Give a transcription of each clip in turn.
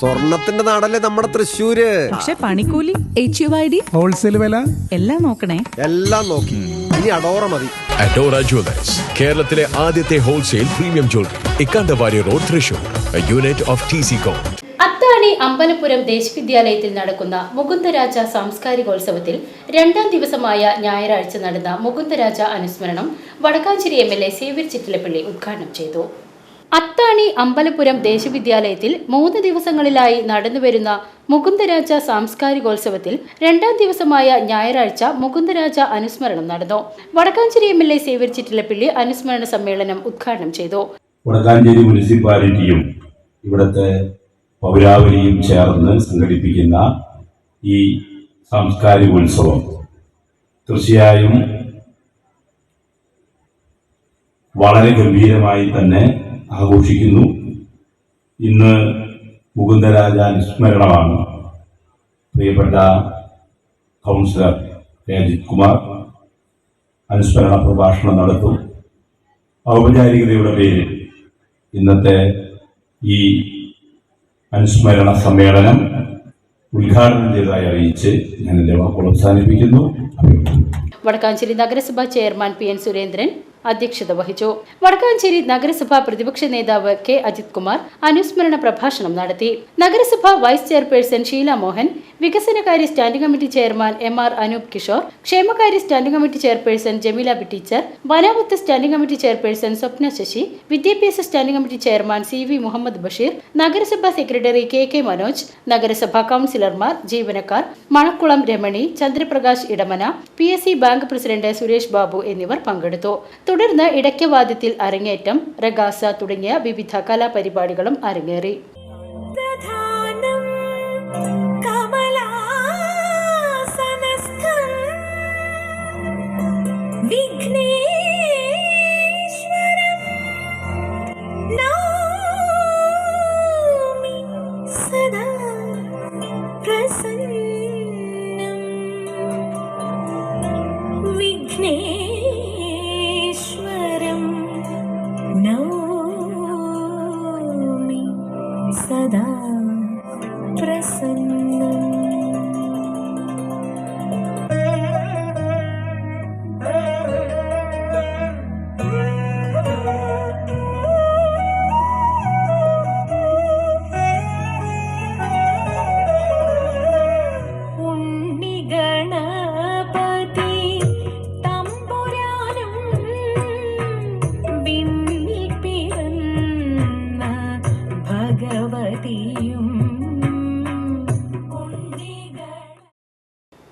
സ്വർണത്തിന്റെ നാടല്ലേ നമ്മുടെ തൃശ്ശൂര്? പക്ഷെ പണിക്കൂലി H U I D wholesale വില? എല്ലാം നോക്കണേ. എല്ലാം നോക്കി. ഇനി അഡോറ മതി. അഡോറ ജ്വല്ലേഴ്സ് കേരളത്തിലെ ആദ്യത്തെ wholesale premium jewellery Ikkandavari road Thrissur. Unit of T C com Athani Ambalapuram ദേശവിദ്യാലയത്തിൽ നടക്കുന്ന മുകുന്ദരാജ സാംസ്കാരികോത്സവത്തിൽ രണ്ടാം ദിവസമായ ഞായറാഴ്ച നടന്ന മുകുന്ദരാജ അനുസ്മരണം Vadakkanchery M L A Xavier Chittilappilly ഉദ്ഘാടനം ചെയ്തു. അത്താണി അമ്പലപുരം ദേശവിദ്യാലയത്തിൽ മൂന്ന് ദിവസങ്ങളിലായി നടന്നുവരുന്ന മുകുന്ദരാജ സാംസ്കാരികോത്സവത്തിൽ രണ്ടാം ദിവസമായ ഞായറാഴ്ച മുകുന്ദരാജ അനുസ്മരണം നടന്നു. Vadakkanchery M L A Xavier Chittilappilly അനുസ്മരണ സമ്മേളനം ഉദ്ഘാടനം ചെയ്തു. വടക്കാഞ്ചേരി മുനിസിപ്പാലിറ്റിയും ഇവിടുത്തെ പൗരാവലിയും ചേർന്ന് സംഘടിപ്പിക്കുന്ന ഈ സാംസ്കാരികോത്സവം തീർച്ചയായും വളരെ ഗംഭീരമായി തന്നെ ആഘോഷിക്കുന്നു. ഇന്ന് മുകുന്ദരാജ അനുസ്മരണമാണ് പ്രിയപ്പെട്ട കൗൺസിലർ രാജിത് കുമാർ അനുസ്മരണ പ്രഭാഷണം നടത്തും. ഔപചാരികതയുടെ പേരിൽ ഇന്നത്തെ ഈ അനുസ്മരണ സമ്മേളനം ഉദ്ഘാടനം ചെയ്തതായി അറിയിച്ച് ഞാൻ എന്റെ വാക്കുകൾ അവസാനിപ്പിക്കുന്നു. വടക്കാഞ്ചേരി നഗരസഭാ ചെയർമാൻ പി എൻ സുരേന്ദ്രൻ അധ്യക്ഷത വഹിച്ചു. വടക്കാഞ്ചേരി നഗരസഭാ പ്രതിപക്ഷ നേതാവ് കെ. അജിത് കുമാർ അനുസ്മരണ പ്രഭാഷണം നടത്തി. നഗരസഭാ വൈസ് ചെയർപേഴ്സൺ ഷീല മോഹൻ വികസനകാര്യ standing committee chairman M R Anoop Kishore ക്ഷേമകാര്യ standing committee chairperson Jameela B teacher വനാമത്ത് standing committee chairperson Swapna Sasi വിദ്യാഭ്യാസ standing committee chairman C V Muhammad Basheer നഗരസഭാ സെക്രട്ടറി കെ കെ മനോജ് നഗരസഭാ കൗൺസിലർമാർ ജീവനക്കാർ Manakkulam Ramani Chandraprakash Edamana P S C bank president Suresh Babu എന്നിവർ പങ്കെടുത്തു. തുടർന്ന് ഇടയ്ക്കവാദ്യത്തിൽ അരങ്ങേറ്റം റഗാസ തുടങ്ങിയ വിവിധ കലാപരിപാടികളും അരങ്ങേറി. പ്രധാനം traçando.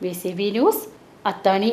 V C B news Athani.